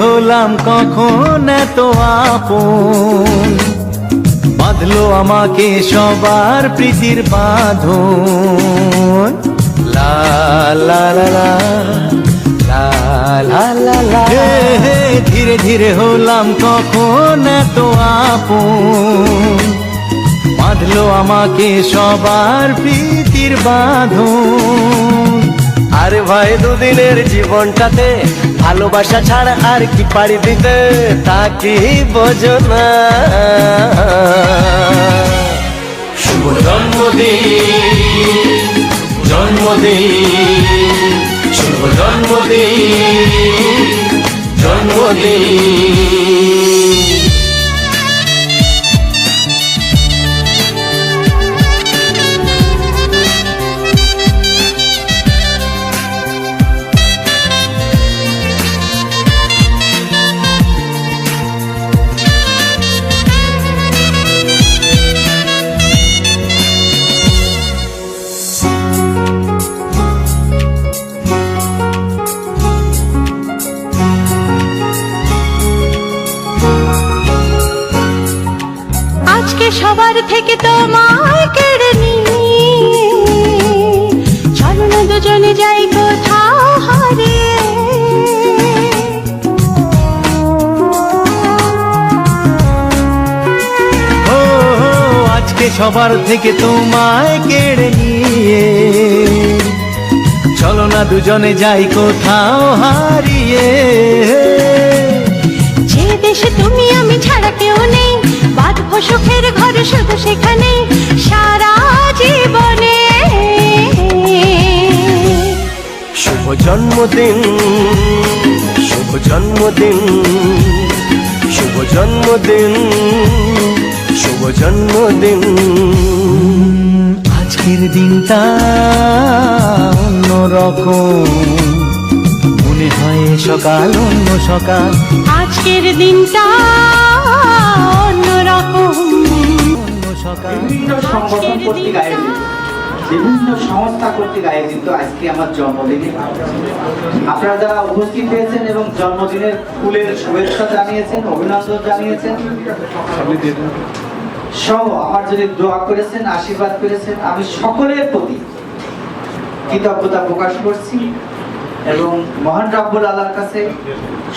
হলাম কখন এত আপন? বাঁধলো আমাকে সবার প্রীতির বাঁধ লা লা লা লা লা ধীরে ধীরে হলাম কখন এত আপন? বাঁধলো আমাকে সবার প্রীতির বাঁধ আরে ভাই দুদিনের জীবনটাতে ভালোবাসা ছাড়া আর কি পাড়ি দিতে তা কি বোঝো না। শুভ জন্মদিন জন্মদিন, শুভ জন্মদিন জন্মদিন। থেকে তোমায় কেড়ে নিয়ে চলো না দুজনে যাই কোথাও হারিয়ে আজকে সবার থেকে তোমায় কেড়ে নিয়ে চলো না দুজনে যাই কোথাও হারিয়ে। যে দেশে তুমি আমি ছাড়া কেউ নেই জন্মদিন শুভ জন্মদিন শুভ জন্মদিন শুভ জন্মদিন। আজকের দিনটা অন্যরকম। মনে হয় সকাল অন্য সকাল। আজকের দিনটা অন্যরকম। অন্য সকাল। কর্তৃক আয়োজিত বিভিন্ন সংস্থা কর্তৃক আয়োজিত আজকে আমার জন্মদিনে। আপনারা যারা উপস্থিত হয়েছেন এবং জন্মদিনের ফুলের শুভেচ্ছা জানিয়েছেন, অভিনন্দন জানিয়েছেন, সহ আমার যদি দোয়া করেছেন, আশীর্বাদ করেছেন। আমি সকলের প্রতি কৃতজ্ঞতা প্রকাশ করছি এবং মহান রাব্বুল আল্লাহর কাছে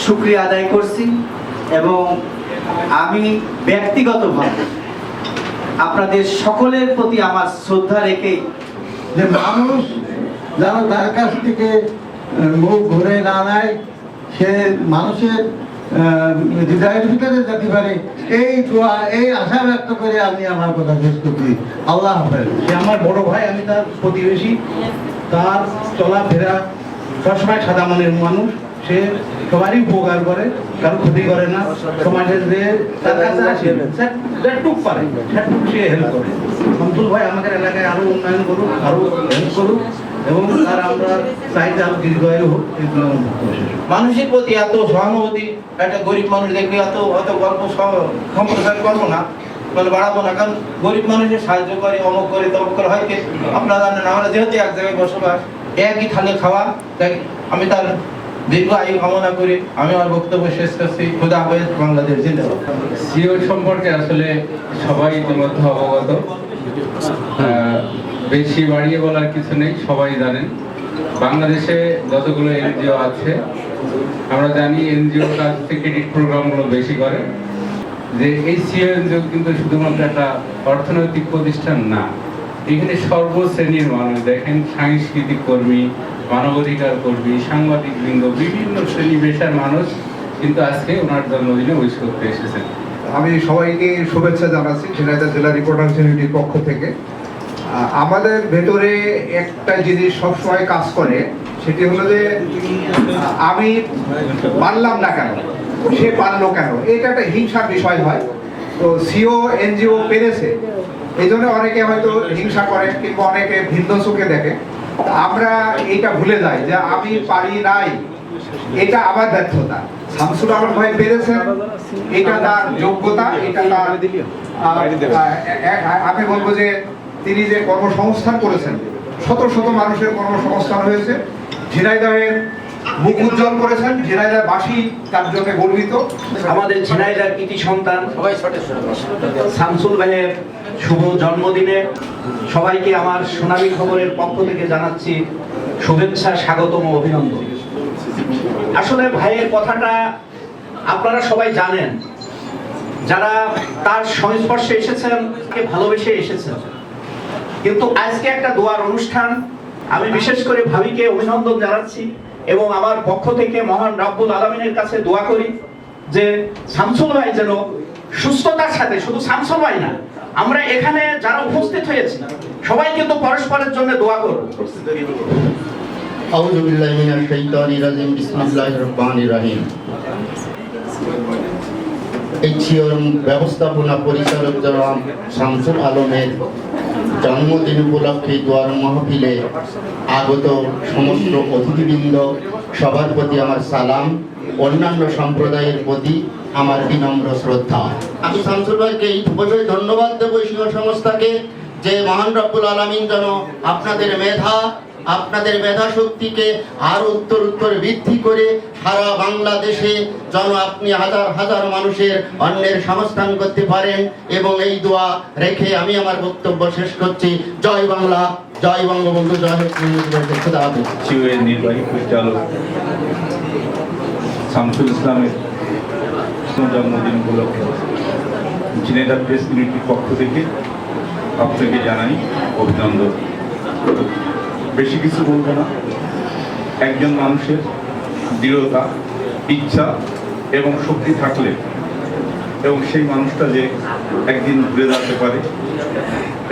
শুক্রিয়া আদায় করছি এবং আমি ব্যক্তিগতভাবে আপনাদের সকলের প্রতি আমার শ্রদ্ধা রেখেই যে মানুষ যেন তার কাছ থেকে মুখ ঘুরে না নেয়, সে মানুষের হৃদয়ের ভিতরে যেতে পারে। এই দোয়া, এই আশা ব্যক্ত করে আমি আমার কথা শেষ করছি। আল্লাহ হাফেজ। সে আমার বড় ভাই, আমি তার প্রতিবেশী। তার চলাফেরা সবসময় সাদা মনের মানুষ। সে সবারই উপকার করে, কারও ক্ষতি করে না সমাজের যে তার কাছে আসে যেটুক পারে সেটুক সে হেল্প করে শামসুল ভাই, আমাদের এলাকায় আরও উন্নয়ন করুক, আরও হেল্প করুক, এবং তার আমরা চাইতে আরও দীর্ঘায়ু হোক। মানুষের প্রতি এত সহানুভূতি, একটা গরিব মানুষ দেখলে এত অত গল্প সম- সম্প্রচার করব না মানে বাড়াবো না, কারণ গরিব মানুষের সাহায্য করে অমুক করে তমুক করে হয় কি আপনারা জানেন, আমরা যেহেতু এক জায়গায় বসবাস, একই থালে খাওয়া আমি তার দীর্ঘ আয়ু কামনা করে আমি আমার বক্তব্য শেষ করছি। খুদা হাফেজ, বাংলাদেশ জিন্দাবাদ। সিও সম্পর্কে আসলে সবাই ইতিমধ্যে অবগত। বেশি বাড়িয়ে বলার কিছু নেই, সবাই জানেন। বাংলাদেশে যতগুলো এনজিও আছে, আমরা জানি এনজিও কাজ থেকে ক্রেডিট প্রোগ্রামগুলো বেশি করে। যে এই সিও এনজিও কিন্তু শুধুমাত্র একটা অর্থনৈতিক প্রতিষ্ঠান না, এখানে সর্বশ্রেণীর মানুষ দেখেন, সাংস্কৃতিক কর্মী মানবাধিকার কর্মী সাংবাদিক বৃন্দ বিভিন্ন শ্রেণি পেশার মানুষ কিন্তু আজকে ওনার জন্মদিনে উইশ করতে এসেছেন। আমি সবাইকে শুভেচ্ছা জানাচ্ছি, ঝিনাইদহ জেলা রিপোর্টার ইউনিটির পক্ষ থেকে। আমাদের ভেতরে একটা জিনিস সবসময় কাজ করে, সেটি হলো যে আমি পারলাম না কেন? সে পারল কেন? এটা একটা হিংসার বিষয় হয়। তো সিও, এনজিও পেরেছে। এই জন্য অনেকে হয়তো হিংসা করে কিংবা অনেকে ভিন্ন চোখে দেখে। আমরা এটা ভুলে যাই যে আমি পারি নাই। এটা আবার ব্যর্থতা। শামসুর আলম ভাই পেরেছেন। এটা তার যোগ্যতা, এটা তার আমি বলব যে তিনি যে কর্মসংস্থান করেছেন, শত শত মানুষের কর্মসংস্থান হয়েছে। ঝিনাইদহের মুখ উজ্জ্বল করেছেন তার জন্য গর্বিত। আমাদের ঝিনাইদার কৃতি সন্তান শামসুল ভাইয়ের শুভ জন্মদিনে সবাইকে আমার সোনালী খবরের পক্ষ থেকে জানাচ্ছি শুভেচ্ছা স্বাগতম অভিনন্দন। আসলে ভাইয়ের কথাটা আপনারা সবাই জানেন। যারা তার সংস্পর্শে এসেছেন তাকে ভালোবেসে এসেছেন। কিন্তু আজকে একটা দোয়ার অনুষ্ঠান আমি বিশেষ করে ভাবিকে অভিনন্দন জানাচ্ছি। এবং আমার পক্ষ থেকে মহান রাব্বুল আলমিনের কাছে দোয়া করি যে শামসুল ভাই যেন সুস্থতার সাথে শুধু শামসুল ভাই না আমরা এখানে যারা উপস্থিত হয়েছি সবাই কিন্তু পরস্পরের জন্য দোয়া করব أعوذ بالله من الشيطان الرجيم بسم الله الرحمن الرحيم এই চিওর ব্যবস্থাপনা পরিচালক জনাব শামসুল আলমের জন্মদিন উপলক্ষে দোয়ার মাহফিলে আগত সমস্ত অতিথিবৃন্দ, সবার প্রতি আমার সালাম। অন্যান্য সম্প্রদায়ের প্রতি আমার বিনম্র শ্রদ্ধা। আমি শামসুল ভাইকে এই বিষয়ে ধন্যবাদ দেবো সংস্থাকে। যে মহান রব্বুল আলমিন যেন আপনাদের মেধা আপনাদের মেধা শক্তিকে আরও উত্তর উত্তর বৃদ্ধি করে সারা বাংলাদেশে যেন আপনি হাজার হাজার মানুষের অন্যের সংস্থান করতে পারেন এবং এই দোয়া রেখে আমি আমার বক্তব্য শেষ করছি। জয় বাংলা, জয় বঙ্গবন্ধু, জয় নির্বাহী পরিচালক শামসুল ইসলামের জন্মদিন উপলক্ষে প্রেস পক্ষ থেকে আপনাকে জানাই অভিনন্দন। বেশি কিছু বলব না। একজন মানুষের দৃঢ়তা, ইচ্ছা এবং শক্তি থাকলে এবং সেই মানুষটা যে একদিন ঘুরে দাঁড়াতে পারে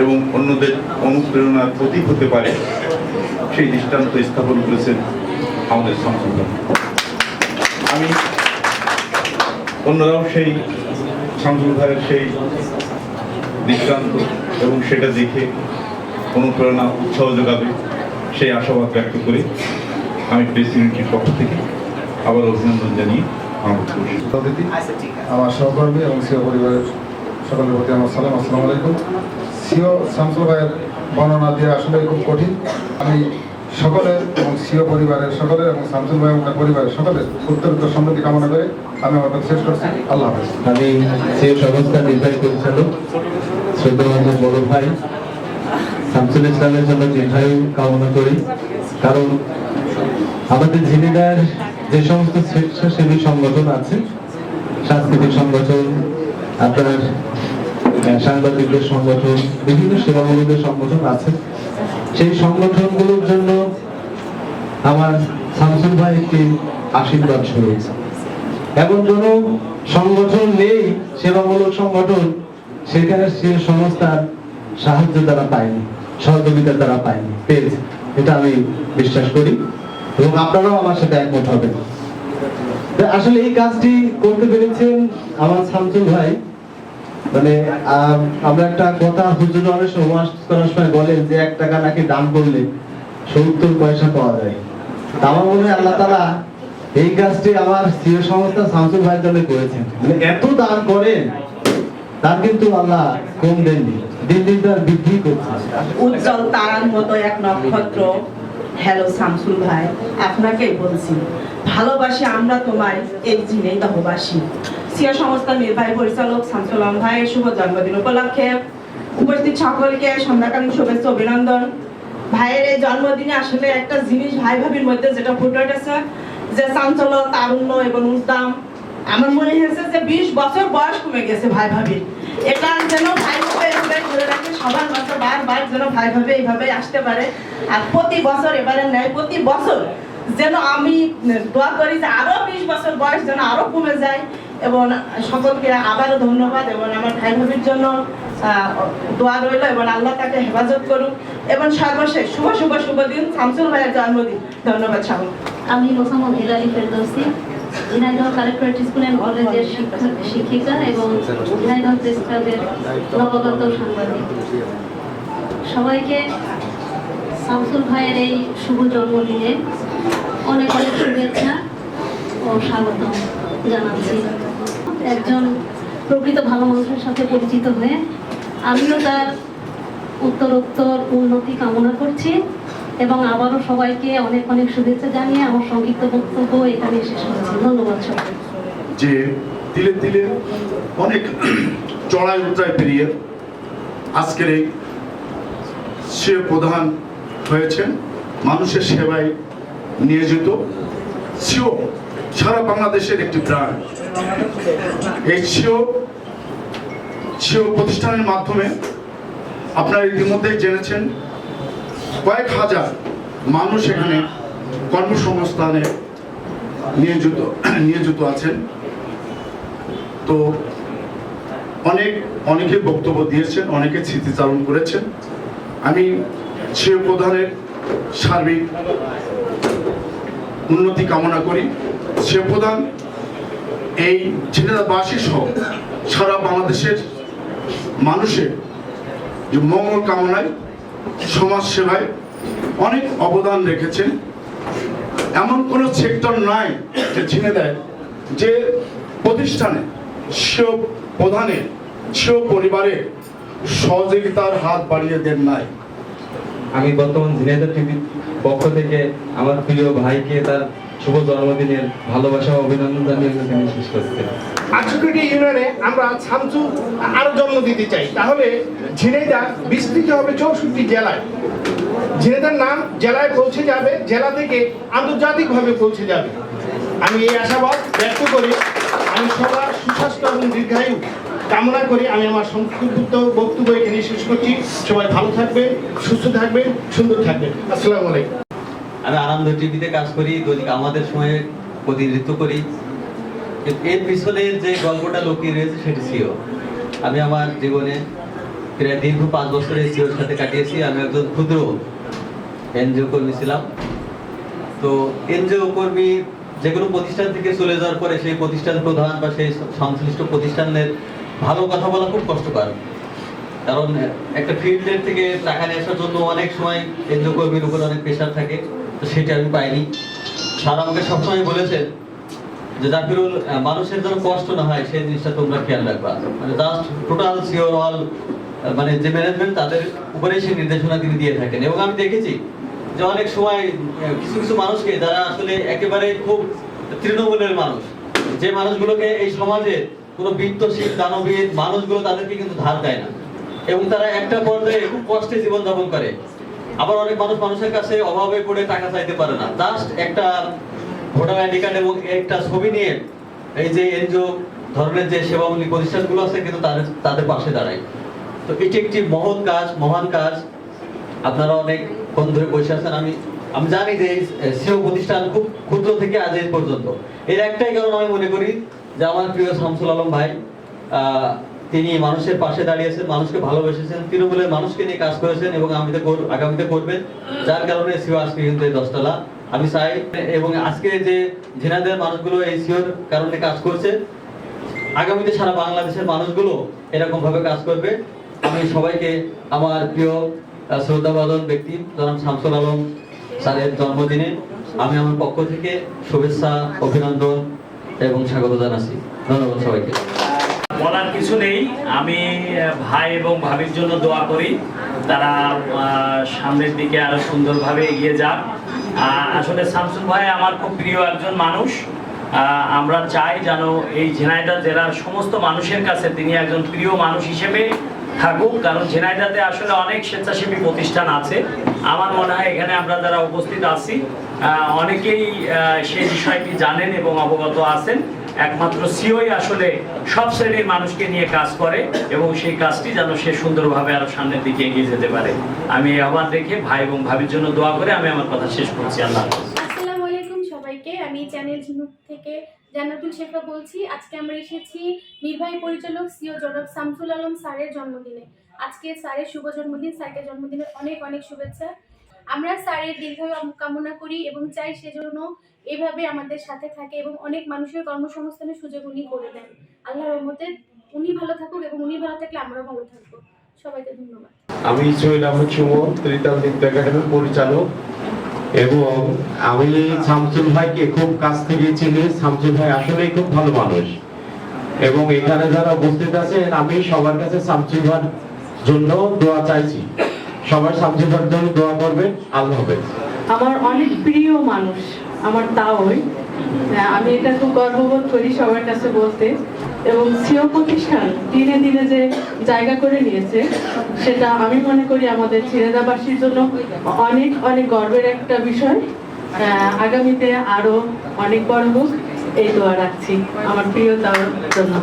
এবং অন্যদের অনুপ্রেরণার প্রতীক হতে পারে, সেই দৃষ্টান্ত স্থাপন করেছেন আমাদের সংসদ। আমি অন্যরাও সেই ভাইয়ের সেই দৃষ্টান্ত এবং সেটা দেখে অনুপ্রেরণা, উৎসাহ যোগাবে। সেই আশাবাদ ব্যক্ত করে আমি প্রেস ইউনিটির পক্ষ থেকে আবার অভিনন্দন জানিয়ে আমার শেষ আমার সহকর্মী এবং সিও পরিবারের সকলের প্রতি আমার সালাম আসসালামু আলাইকুম। সিও শামসুল ভাইয়ের বর্ণনা দিয়ে আসলে খুব কঠিন। আমি সকলের এবং সিও পরিবারের সকলের এবং শামসুল ভাই এবং তার পরিবারের সকলের উত্তরোত্তর সমৃদ্ধি কামনা করে আমি আমার কথা শেষ করছি। আল্লাহ হাফেজ। আমি সেই সংস্থার নির্বাহী পরিচালক শ্রদ্ধাভাজন বড় ভাই শামসুল ইসলামের জন্য দীর্ঘায়ু কামনা করি। কারণ আমাদের ঝিনিদার যে সমস্ত স্বেচ্ছাসেবী সংগঠন আছে, সাংস্কৃতিক সংগঠন, আপনার সাংবাদিকদের সংগঠন, বিভিন্ন সেবামূলক সংগঠন আছে। সেই সংগঠনগুলোর জন্য আমার শামসুল ভাই একটি আশীর্বাদ ছড়িয়েছে এমন কোন সংগঠন নেই, সেবামূলক সংগঠন, সেখানে সে সংস্থার সাহায্য তারা পায়নি। সহযোগিতা তারা পায়নি পেয়েছে। এটা আমি বিশ্বাস করি এবং আপনারাও আমার সাথে একমত হবেন। আসলে এই কাজটি করতে পেরেছেন আমার শামসুল ভাই। মানে আমরা একটা কথা হুজুর অনেক সময় করার সময় বলেন যে, এক টাকা নাকি দান করলে সত্তর পয়সা পাওয়া যায়। আমার মনে হয় আল্লাহ তালা এই কাজটি আমার সিও সংস্থা শামসুল ভাইয়ের জন্য করেছেন। মানে এত দান করেন তার কিন্তু আল্লাহ কম দেননি। দিন দিন তার বৃদ্ধি করছে। উজ্জ্বল তারার মতো এক নক্ষত্র। হ্যালো শামসুল ভাই, আপনাকেই বলছি, ভালোবাসি আমরা তোমায়, এই জিনে দহবাসী সিয়া সংস্থা নির্বাহী পরিচালক শামসুল ভাইয়ের শুভ জন্মদিন উপলক্ষে উপস্থিত সকলকে সন্ধ্যাকালীন শুভেচ্ছা অভিনন্দন। ভাইয়ের এই জন্মদিনে আসলে একটা জিনিস ভাই ভাবির মধ্যে যেটা ফুটে উঠেছে, যে চাঞ্চল্য তারুণ্য এবং উদ্দাম আমার মনে হয়েছে যে বিশ বছর বয়স কমে গেছে ভাই ভাবির এটা যেন ভাই ভাবে ধরে রাখে, সবার মাঝে বারবার যেন ভাই ভাবে এইভাবে আসতে পারে। আর প্রতি বছর এবারে নেয় প্রতি বছর যেন আমি দোয়া করি যে আরও বিশ বছর বয়স যেন আরও কমে যায় এবং সকলকে আবারও ধন্যবাদ এবং আমার ভাই ভাবির জন্য দোয়া রইল এবং আল্লাহ তাকে হেফাজত করুক। এবং সর্বশেষ শুভ শুভ শুভ দিন। শামসুল ভাইয়ের জন্মদিন। ধন্যবাদ সকল আমি মোসাম্মদ হেলালি ফেরদৌসি। ঝিনাইদহ কালেক্টরেট স্কুল শিক্ষক এবং প্রেস ক্লাবের নবগত সাংবাদিক। সবাইকে শামসুল ভাইয়ের এই শুভ জন্মদিনে অনেক অনেক শুভেচ্ছা ও স্বাগত জানাচ্ছি। একজন প্রকৃত ভালো মানুষের সাথে পরিচিত হয়ে আমিও তার উত্তরোত্তর উন্নতি কামনা করছি। এবং আবারও সবাইকে অনেক অনেক শুভেচ্ছা জানিয়ে আমার সংক্ষিপ্ত বক্তব্য এখানে শেষ করছি। ধন্যবাদ যে তিলে তিলে অনেক চড়াই উতরাই পেরিয়ে আজকের এই সে প্রধান হয়েছেন, মানুষের সেবায় নিয়োজিত সিও সারা বাংলাদেশের একটি ব্র্যান্ড। এই সিও সিও প্রতিষ্ঠানের মাধ্যমে আপনারা ইতিমধ্যেই জেনেছেন কয়েক হাজার মানুষ এখানে কর্মসংস্থানে নিয়োজিত নিয়োজিত আছেন। তো অনেক, অনেকে বক্তব্য দিয়েছেন, অনেকে স্মৃতিচারণ করেছেন। আমি সে প্রধানের সার্বিক উন্নতি কামনা করি। সে প্রধান, এই ছেলেদাবাসী সহ সারা বাংলাদেশের মানুষের যে মঙ্গল কামনায় সমাজ সেবায় অনেক অবদান রেখেছেন এমন কোনো সেক্টর নাই যে ঝিনে দেয়, যে প্রতিষ্ঠানে সেও প্রধানে সেও পরিবারে সহযোগিতার হাত বাড়িয়ে দেন নাই। আমি বর্তমান ঝিনাইদহ টিভির পক্ষ থেকে আমার প্রিয় ভাইকে তার শুভ জন্মদিনের ভালোবাসা অভিনন্দন জানিয়ে এখানে শেষ করতে আটষট্টি ইউনিয়নে আমরা শামসু আরও জন্ম দিতে চাই। তাহলে ঝিনাইদা বিস্তৃত হবে চৌষট্টি জেলায়। ঝিনাইদার নাম জেলায় পৌঁছে যাবে, জেলা থেকে আন্তর্জাতিকভাবে পৌঁছে যাবে। আমি এই আশাবাদ ব্যক্ত করি। আমি সবার সুস্বাস্থ্য এবং দীর্ঘায়ু। কামনা করি আমি আমার সংক্ষিপ্ত বক্তব্য এখানে শেষ করছি। সবাই ভালো থাকবে, সুস্থ থাকবে, সুন্দর থাকবে। আসসালামু আলাইকুম। আমি আনন্দ টিভিতে কাজ করি, দৈনিক আমাদের সময়ে প্রতিনিধিত্ব করি। এর পিছনের যে গল্পটা লুকিয়ে রয়েছে সেটি সিও। আমি আমার জীবনে প্রায় দীর্ঘ পাঁচ বছরের সিওর সাথে কাটিয়েছি। আমি একজন ক্ষুদ্র এনজিও কর্মী ছিলাম। তো এনজিও কর্মী যে কোনো প্রতিষ্ঠান থেকে চলে যাওয়ার পরে সেই প্রতিষ্ঠান প্রধান বা সেই সংশ্লিষ্ট প্রতিষ্ঠানের ভালো কথা বলা খুব কষ্টকর। কারণ একটা ফিল্ডের থেকে টাকা নিয়ে আসার জন্য অনেক সময় এনজিও কর্মীর উপর অনেক প্রেশার থাকে, তো সেটা আমি পাইনি। স্যার আমাকে সবসময় বলেছেন যে, জাফিরুল মানুষের যেন কষ্ট না হয়, সেই জিনিসটা তোমরা খেয়াল রাখবা। মানে জাস্ট টোটাল সিওর অল মানে যে ম্যানেজমেন্ট তাদের উপরেই সেই নির্দেশনা তিনি দিয়ে থাকেন। এবং আমি দেখেছি যে অনেক সময় কিছু কিছু মানুষকে যারা আসলে একেবারে খুব তৃণমূলের মানুষ, যে মানুষগুলোকে এই সমাজে কোনো বিত্তশীল দানবীর মানুষগুলো তাদেরকে কিন্তু ধার দেয় না। এবং তারা একটা পর্যায়ে খুব কষ্টে জীবনযাপন করে। আবার অনেক মানুষ মানুষের কাছে অভাবে পড়ে টাকা চাইতে পারে না। জাস্ট একটা ভোটার আইডি কার্ড এবং একটা ছবি নিয়ে এই যে এনজিও ধরনের যে সেবামূলক প্রতিষ্ঠানগুলো আছে কিন্তু তাদের তাদের পাশে দাঁড়ায়। তো এটি একটি মহৎ কাজ, মহান কাজ। আপনারা অনেক ক্ষণ ধরে বসে আছেন। আমি আমি জানি যে সিও প্রতিষ্ঠান খুব ক্ষুদ্র থেকে আজ এই পর্যন্ত। এর একটাই কারণ আমি মনে করি যে আমার প্রিয় শামসুল আলম ভাই তিনি মানুষের পাশে দাঁড়িয়েছেন, মানুষকে ভালোবেসেছেন, তৃণমূলের মানুষকে নিয়ে কাজ করেছেন এবং আগামীতে কর- আগামীতে করবেন যার কারণে সিও আজকে কিন্তু এই দশতলা। আমি চাই এবং আজকে যে ঝিনাদের মানুষগুলো এই সিওর কারণে কাজ করছে, আগামীতে সারা বাংলাদেশের মানুষগুলো এরকম ভাবে কাজ করবে। আমি সবাইকে আমার প্রিয় শ্রদ্ধাবাদন ব্যক্তি, জনাব শামসুল আলম স্যারের জন্মদিনে আমি আমার পক্ষ থেকে শুভেচ্ছা, অভিনন্দন এবং স্বাগত জানাচ্ছি। ধন্যবাদ সবাইকে। বলার কিছু নেই। আমি ভাই এবং ভাবির জন্য দোয়া করি। তারা সামনের দিকে আরও সুন্দরভাবে এগিয়ে যাক। আসলে শামসুল ভাই আমার খুব প্রিয় একজন মানুষ। আমরা চাই যেন এই ঝিনাইদা জেলার সমস্ত মানুষের কাছে তিনি একজন প্রিয় মানুষ হিসেবে থাকুক, কারণ ঝিনাইদাতে আসলে অনেক স্বেচ্ছাসেবী প্রতিষ্ঠান আছে। আমার মনে হয় এখানে আমরা যারা উপস্থিত আছি অনেকেই সেই বিষয়টি জানেন এবং অবগত আছেন। একমাত্র সিওই আসলে সব শ্রেণির মানুষকে নিয়ে কাজ করে এবং সেই কাজটি যেন সে সুন্দরভাবে আরও সামনের দিকে এগিয়ে যেতে পারে। আমি আহ্বান রেখে ভাই এবং ভাবির জন্য দোয়া করে আমি আমার কথা শেষ করছি। আল্লাহ হাফেজ। আমি চ্যানেল ঝিনুক থেকে জান্নাতুল শেখা বলছি। আজকে আমরা এসেছি নির্বাহী পরিচালক সিও জনাব শামসুল আলম স্যারের জন্মদিনে। আজকে স্যারের শুভ জন্মদিন, স্যারকে জন্মদিনের অনেক অনেক শুভেচ্ছা। আমরা স্যারের দীর্ঘায়ু কামনা করি এবং চাই সেজন্য এভাবে আমাদের সাথে থাকে এবং অনেক মানুষের কর্মসংস্থানের সুযোগ উনি করে দেন। আল্লাহর রহমতে উনি ভালো থাকুক এবং উনি ভালো থাকলে আমরাও ভালো থাকব। সবাইকে ধন্যবাদ। আমি সোহেল আহমদ সুমন, ত্রিতাল নৃত্য একাডেমির পরিচালক। এবং আমি শামসুল ভাইকে খুব কাছ থেকে চিনি। শামসুল ভাই আসলেই খুব ভালো মানুষ। এবং এখানে যারা উপস্থিত আছেন, আমি সবার কাছে শামসুল ভাইয়ের জন্য দোয়া চাইছি। সবার শামসুল ভাইয়ের জন্য দোয়া করবেন। আল্লাহ হাফেজ। আমার অনেক প্রিয় মানুষ, আমার তাওই। আমি এটা খুব গর্ববোধ করি সবার কাছে বলতে। এবং সিও প্রতিষ্ঠান, দিনে দিনে যে জায়গা করে নিয়েছে। সেটা আমি মনে করি আমাদের ছেলেদাবাসীর জন্য অনেক অনেক গর্বের একটা বিষয়। আগামীতে আরও অনেক বড় হোক এই দোয়া রাখছি। আমার প্রিয় তাওর জন্য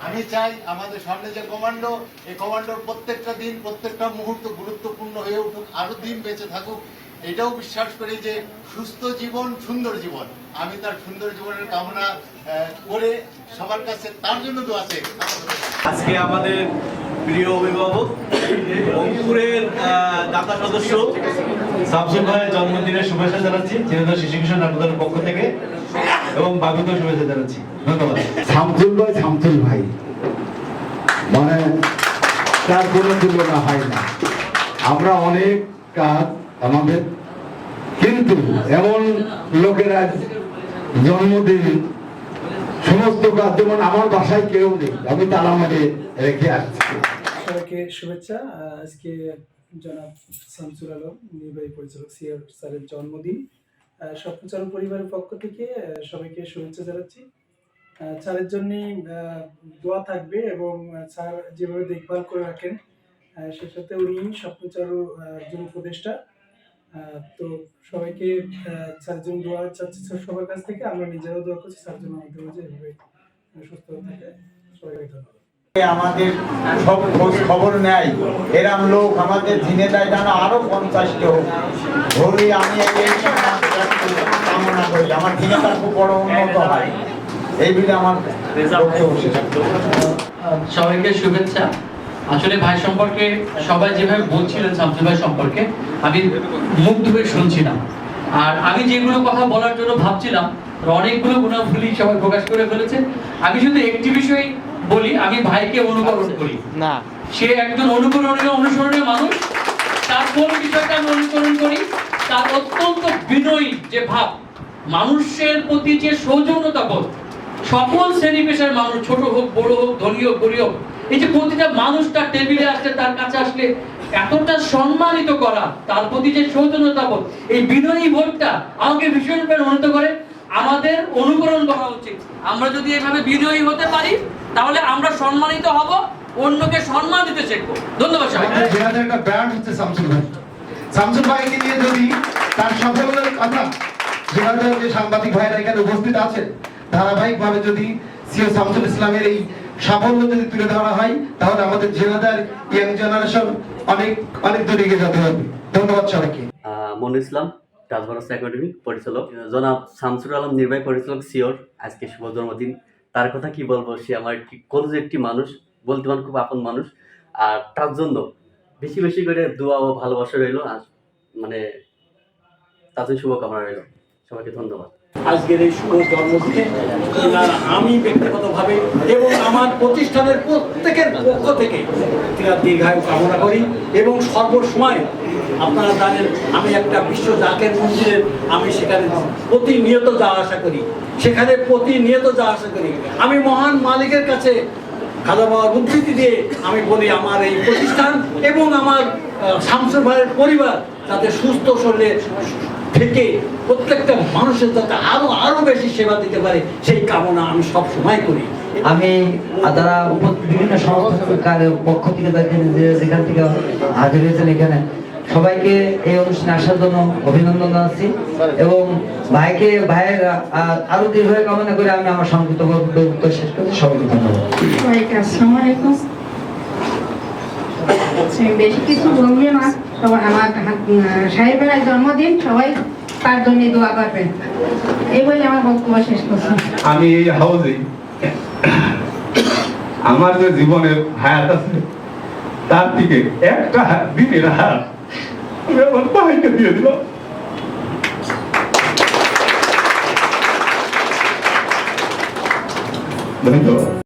আমি চাই আমাদের সামনে যে কমান্ডো এই কমান্ডোর প্রত্যেকটা দিন প্রত্যেকটা মুহূর্ত গুরুত্বপূর্ণ হয়ে উঠুক আরও দিন বেঁচে থাকুক। এটাও বিশ্বাস করি যে সুস্থ জীবন সুন্দর জীবন। আমি তার সুন্দর জীবনের কামনা আহ, করে সবার কাছে তার জন্য দোয়া চাই। আজকে আমাদের প্রিয় অভিভাবক, অঙ্কুরের দাতা সদস্য শামসুল ভাইয়ের জন্মদিনের শুভেচ্ছা জানাচ্ছি চিরদা শিশু কিশোর নাটকের পক্ষ থেকে, এবং বাবুকেও শুভেচ্ছা জানাচ্ছি। ধন্যবাদ। শামসুল ভাই শামসুল ভাই। মানে তার কোনো তুলনা হয় না। আমরা অনেক কাজ আমাদের, কিন্তু এমন লোকেরা জন্মদিন, সমস্ত কাজ যেমন আমার বাসায় কেউ নেই, আমি তালা মারে রেখে আসছি। সবাইকে শুভেচ্ছা। আজকে জনাব শামসুল আলম, নির্বাহী পরিচালক সিআর স্যারের জন্মদিন। স্বপ্নচারণ পরিবারের পক্ষ থেকে সবাইকে শুভেচ্ছা জানাচ্ছি। স্যারের জন্য দোয়া থাকবে এবং স্যার যেভাবে দেখভাল করে রাখেন সে সাথে উনি স্বপ্নচারু একজন উপদেষ্টা। তো সবাইকে স্যারের জন্য দোয়া চাচ্ছি সবার কাছ থেকে। আমরা নিজেরাও দোয়া করছি, স্যার জন্য আমাদের মাঝে এভাবে সুস্থ থাকে। সবাইকে ধন্যবাদ। আমাদের সব খোঁজ খবর নেয়? এরম লোক আমাদের ঝিনেদায় যেন আরও পঞ্চাশটি হোক। ধরি আমি কামনা করি। আমার ঝিনেদার খুব বড় উন্নত হয়। এই বিধে আমার সবাইকে শুভেচ্ছা। আসলে ভাই সম্পর্কে সবাই যেভাবে বলছিলেন শামসুল ভাই সম্পর্কে, আমি মুগ্ধ হয়ে শুনছিলাম। আর আমি যেগুলো কথা বলার জন্য ভাবছিলাম অনেকগুলো গুণাবলী সবাই প্রকাশ করে ফেলেছে। আমি শুধু একটি বিষয় বলি আমি ভাইকে অনুকরণ করি। না। সে একজন অনুকরণীয় অনুসরণীয় মানুষ। তার কোন বিষয়টা আমি অনুসরণ করি? তার অত্যন্ত বিনয়ী যে ভাব মানুষের প্রতি যে সৌজন্যতা বোধ সকল শ্রেণি পেশার মানুষ ছোট হোক বড় হোক ধনী হোক গরিব হোক এই যে প্রতিটা মানুষ তার টেবিলে আসলে তার কাছে আসলে এতটা সম্মানিত করা তার প্রতি যে সৌজন্যতা বোধ এই বিনয়ী বোধটা আমাকে ভীষণভাবে অনুনত করে। আমাদের অনুকরণ করা উচিত। আমরা যদি এভাবে বিনয়ী হতে পারি তাহলে আমরা সম্মানিত হব অন্যকে সম্মান দিতে শিখব। ধন্যবাদ সবাই একটা ব্র্যান্ড হচ্ছে শামসুল ভাই। শামসুল ভাইকে নিয়ে যদি তার সাফল্যের কথা জেলাদের যে সাংবাদিক ভাইরা এখানে উপস্থিত আছে ধারাবাহিক ভাবে যদি সিও শামসুল ইসলামের এই সাফল্য যদি তুলে ধরা হয় তাহলে আমাদের জেলাদার ইয়াং জেনারেশন অনেক অনেক দূর এগিয়ে যেতে হবে। ধন্যবাদ সবাইকে। মন ইসলাম রাজভরসা একাডেমিক পরিচালক। জনাব শামসুর আলম নির্বাহী পরিচালক, সিওর। আজকে শুভ জন্মদিন। তার কথা কি বলব? সে আমার একটি কলেজ একটি মানুষ বলতে পারেন খুব আপন মানুষ। আর তার জন্য বেশি বেশি করে দোয়া ও ভালোবাসা রইল। আর মানে জন্য শুভকামনা রইল। সবাইকে ধন্যবাদ। আজকের এই শুভ জন্মদিনে। আমি ব্যক্তিগতভাবে এবং আমার প্রতিষ্ঠানের প্রত্যেকের পক্ষ থেকে তিনার দীর্ঘায়ু কামনা করি এবং সর্বসময় আপনারা জানেন, আমি একটা বিশ্ব জাকের মন্দিরের আমি সেখানে প্রতিনিয়ত যাওয়া আসা করি। সেখানে প্রতিনিয়ত যাওয়া আসা করি। আমি মহান মালিকের কাছে খাজা বাবার উদ্ধৃতি দিয়ে আমি বলি, আমার এই প্রতিষ্ঠান এবং আমার শামসুর ভাইয়ের পরিবার যাতে সুস্থ শরীরে থেকে প্রত্যেকটা মানুষের যাতে আরও আরও বেশি সেবা দিতে পারে সেই কামনা আমি সব সময় করি। আমি যারা বিভিন্ন সংস্থার পক্ষ থেকে যেখান থেকে হাজির হয়েছেন এখানে। সবাইকে এই অনুষ্ঠানে আসার জন্য অভিনন্দন জানাচ্ছি এবং ভাইকে ভাইয়ের আরও দীর্ঘ কামনা করে আমি আমার সংযুক্ত বক্তব্য শেষ করছি। সবাইকে ধন্যবাদ সবাইকে আসসালামু আলাইকুম সে বেশি কিছু বলবে না। সবাই আমার সাহেবের জন্মদিন, সবাই তার জন্য দোয়া করবেন এই বলে আমার বক্তব্য শেষ করছি। আমি এই হাউসে আমার যে জীবনের হায়াত আছে, তার থেকে একটা দিনের হাত ভাইকে দিয়ে দিলাম। ধন্যবাদ।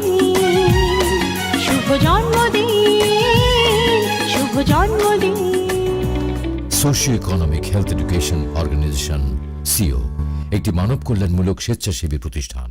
জন্মদিন economic health education organisation CEO একটি মানব কল্যাণমূলক স্বেচ্ছাসেবী প্রতিষ্ঠান।